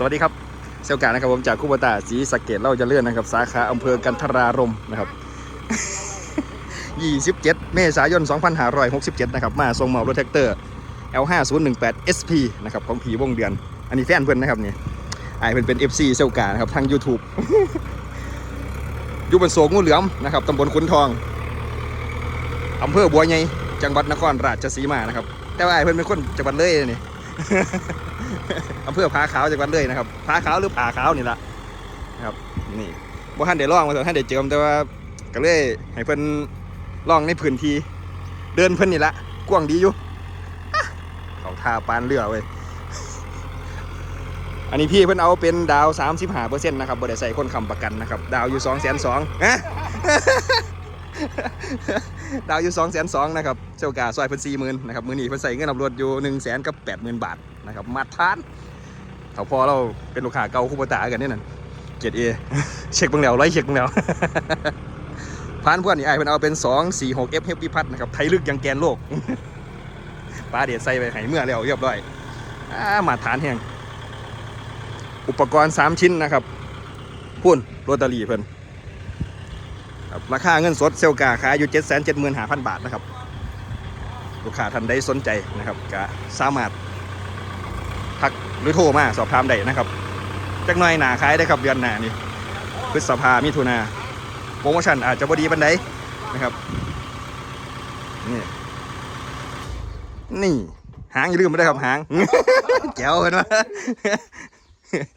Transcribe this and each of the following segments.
สวัสดีครับเซลกานะครับผมจากคูบตาสีสะเกตเราจะเลื่อนนะครับ สาขาอำเภอกันทรารมนะครับ 27 เมษายน 2567 นะครับ มาทรงเมารถแท็กเตอร์ L5018 SP นะครับ ของผีวงเดือน อันนี้แฟนเพื่อนนะครับนี่ไอเพื่อนเป็น FC เซลกานะครับ ทาง YouTube อยู่บนโศกงูเหลือมนะครับตำบลขุนทองอำเภอบัวใหญ่จังหวัดนครราชสีมานะครับ แต่ว่าไอ้เพื่อนเป็นคนจังหวัดเลยนี่ อำเภอผาขาวจังหวัดเลยนะครับผาขาวหรือผาขาวนี่ละนะครับนี่บ่ท่านได้ล่องมาแต่ท่านได้เจิมแต่ว่าก็เลยให้เพิ่นล่องในพื้นที่เดินเพิ่นนี่ละกว้างดีอยู่เขาท่าปานเรือเว้ยอันนี้พี่เพิ่นเอาเป็นดาว 35%นะครับบ่ได้ใส่คนค้ำประกันนะครับ ดาวอยู่ 2 2 0 0 0ฮะ ดาวอยู่2 2 0 0 0นนะครับเซลกาซอยเพิ่น40,000นนะครับมื้อนี้เพิ่นใส่เงินตำรวจอยู่1 0 0 0 0กับ80,000บาทนะครับมาทานเขาพอเราเป็นลูกค้าเก่าคู่ปตากันนี่นั่นเกียรติเอเช็คบิ่งแล้วร้อยเช็คบิ่งแล้วพานพวกนี้ไอ้เพิ่นเอาเป็น2 4 6 F เฮฟวิพัฒน์นะครับไทยลึกยังแกนโลกปลาเดียดใส่ไปให้เมื่อแล้วเรียบร้อยอมาทานแห้งอุปกรณ์3ชิ้นนะครับพุ่นโรตารีเพิ่น ครับราคาเงินสดเซลกาขายอยู่7 7 5 0 0 0บาทนะครับ ลูกค้าท่านใดสนใจนะครับก็สามารถทักหรือโทรมาสอบถามได้นะครับจักหน่อยหนาขายได้ครับเดือนหนานี่พฤษภามิถุนาโปรโมชั่นอาจจะบดีบันไดนะครับนี่นี่หางอย่าลืมไม่ได้ครับหางแก้วเห็นไหม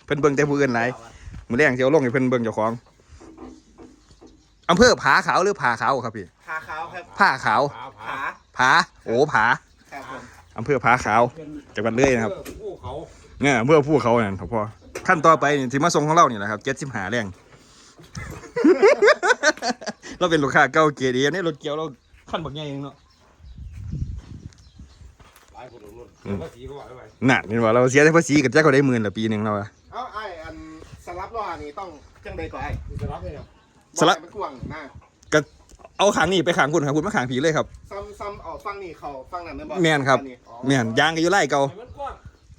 เพิ่นเบิ่งแต่ผู้อื่นไหลายมือแรงเจียวลงให้เพิ่นเบิ่งเจ้าของ อำเภอผาขาวหรือผาขาวครับพี่ขาขาวครับผ้าขาวขา ผาโอ้ผาครับผมอำเภอผาขาวจังหวัดเลยนะครับผู้เขาเนี่ยอำเภอผู้เขาเนี่ยครับพ่อขั้นต่อไปนี่ที่มาส่งของเรานี่แหละครับเจ็ดสิบหาแรง เราเป็นลูกค้าเก่าเกียร์ดีนี่รถเกี่ยวเราขั้นบักใหญ่เองเนาะหลายคนรถภาษีก็ว่าไปน่ะนี่ว่าเราเสียได้ภาษีกับแจ้ก็ได้หมื่นละปีหนึ่งเราอะเอาไอ้อันสลับล้อนี่ต้องจังใดก่อนไอ้จะรับเนี่ย สลับบ่ให้มันกว้างหน้าเอาขางนี่ไปขางคุณขางคุณมาขางผีเลยครับ ซ้ำซ้ำออกฟังนี่เขาฟังนั่นนะบ่แม่นครับ อัอ๋อแม่นยางก็อยู่ไล่เก่ามันกว้าง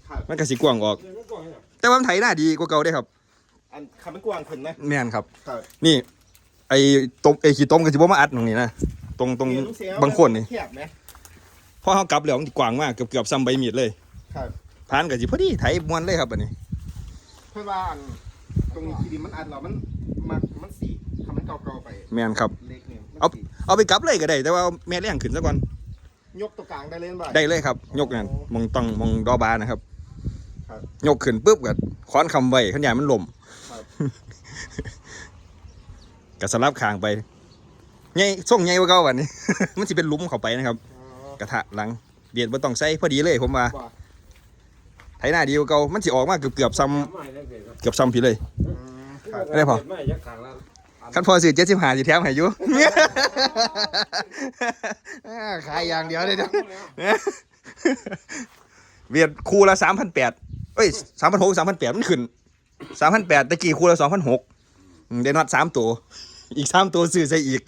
ครับมันก็สิกว้างออก มันกว้างเนี่ยแต่ว่ามันไถหน้าดีกว่าเก่าได้ครับ อันคำมันกว้างขึ้นนะแม่นครับ ครับนี่ ไอ้ต้มไอ้ขี้ต้มก็สิบ่มาอัดตรงนี้นะตรงตรงเห็นเสียบางคนนี่เทียบไหมพอเขากลับแล้วมันสิกว้างมากเกือบเกือบซ้ำใบมีดเลยครับผ่านก็สิพอดีไถมวนเลยครับอันนี้ เพื่อว่าอันตรงนี้คีดินมันอัดเรามันมันมันสีคำมัน เก่าๆไปแม่นครับ เล็กเนี่ยมันเอาสีเอาไปกลับเลยก็ได้ แต่ว่าเอาแม่เลี้ยงขึ้นซะก่อน ยกตัวกลางได้เลยบ่ได้เลยครับ ยกนั่นมองต้องมองดอบานะครับ ครับยกขึ้นปุ๊บก็ค้อนคำไว้ขันยามันหล่มครับ ก็สลับคางไปใหญ่ส่งใหญ่กว่าเก่าวันนี้ มันสิเป็นหลุมเข้าไปนะครับ อ๋อกระทะหลังเบียดบ่ต้องใส่พอดีเลยผมว่าว่าไถหน้าดีกว่าเก่ามันสิออกมาเกือบเกือบซ้ำไม่ได้เลยครับเกือบซ้ำพี่เลย อืมครับ ได้พอ ไม่ยักขางแล้ว คันพอซื้อเจ็ดสิบห้าสิแถมให้อยู่ขายอย่างเดียวเลยเด้อเวียดคู่ละสามพันแปดเอ้ยสามพันหกสามพันแปดมันขึ้นสามพันแปดตะกี้คู่ละสองพันหกได้น็อตสามตัว อีกสามตัวซื้อใส่อีก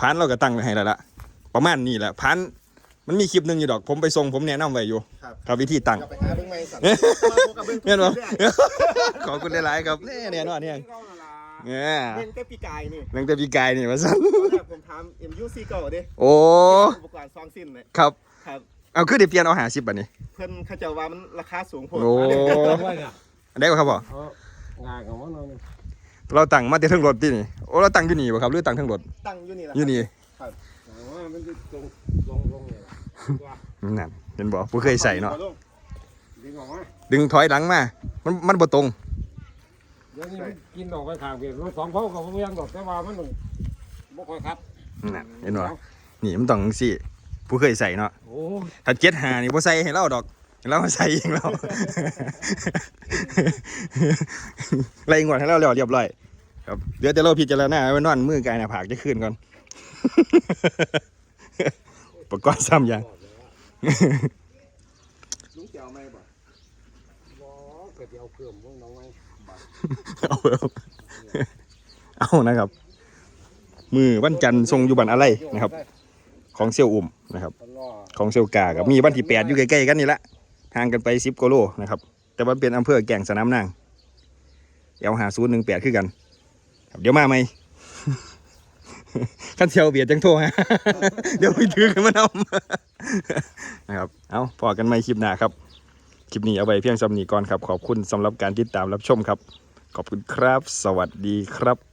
พันเราก็ตั้งไว้ให้แล้วล่ะประมาณนี้แหละพันมันมีคลิปหนึ่งอยู่ดอก ผมไปส่งผมแนะนำไว้อยู่ ครับครับวิธีตั้งกลับไปหาเบิ่งใหม่สั่นเอ๊ะมาพบกับเบิ่งเงี้ยบ่เรื่อยขอบคุณหลายๆครับนี่เนี่ยนอนเนี่ยเนี่ยเบิ่งแต่ปีกายนี่นังแต่พี่กายนี่มาสั่นตอนแรกผมถาม MUC เก่าเด้โอ้อุปกรณ์ซองสิ้นเลยครับครับเอาคือเดี๋ยวเปลี่ยนเอาหาสิบบัดนี้ เพิ่นเขาเจะว่ามันราคาสูงโพดโอ้ว่าเนี่ยอันได้ป่ะครับบ่เขางานของมันเราเนี่ยเราตั้งมาแต่เทั้งรถที่นี่โอ้เราตั้งอยู่นี่บ่ครับหรือตั้งเทั้งรถตั้งอยู่นี่แหละอยู่นี่แต่ว่ามันจะตรงลงลงเนี่ยว่านั่นเห็นบ่ผู้เคยใส่เนาะดึงออกมาดึงถอยหลังมา มันมันบ่ตรงเดี๋ยวนี้มันกินออกไปทางเบียดรถสองเผากับผมยังดอกแต่ว่ามันบ่ค่อยครับนั่นเห็นบ่นี่มันต้องจังซี่ผู้เคยใส่เนาะโอ้ถ้าเจ็ดหานี่บ่ใส่ให้เราดอกให้เราใส่เองเราไล่งวดให้เราแล้วเรียบร้อยครับเดี๋ยวแต่เราพิจารณาไว้นอนมือกายหน้าผากจะขึ้นก่อนอุปกรณ์ซ้ำอย่าง ลุงเจียวไม่บ่บ่ก็จะเอาเครื่องพวกน้องไว้เอาเอาเอานะครับ มือวันจันทร์ทรงอยู่บันอะไรนะครับ ของเซียวอุ่มนะครับ ของเซลกากับมีบ้านที่แปดอยู่ใกล้ๆกันนี่แหละห่างกันไปสิบกโลนะครับ แต่ว่าเป็นอำเภอแก่งสนามนางเอลหาศูนย์หนึ่งแปดคือกัน เดี๋ยวมาไหม ขั้นเชียวเบียดจังโทรฮะเดี๋ยวไปถือกันมานำนะครับ เอาพอกันไหมคลิปหน้าครับ คลิปนี้เอาไว้เพียงสำนีก่อนครับ ขอบคุณสำหรับการติดตามรับชมครับ ขอบคุณครับ สวัสดีครับ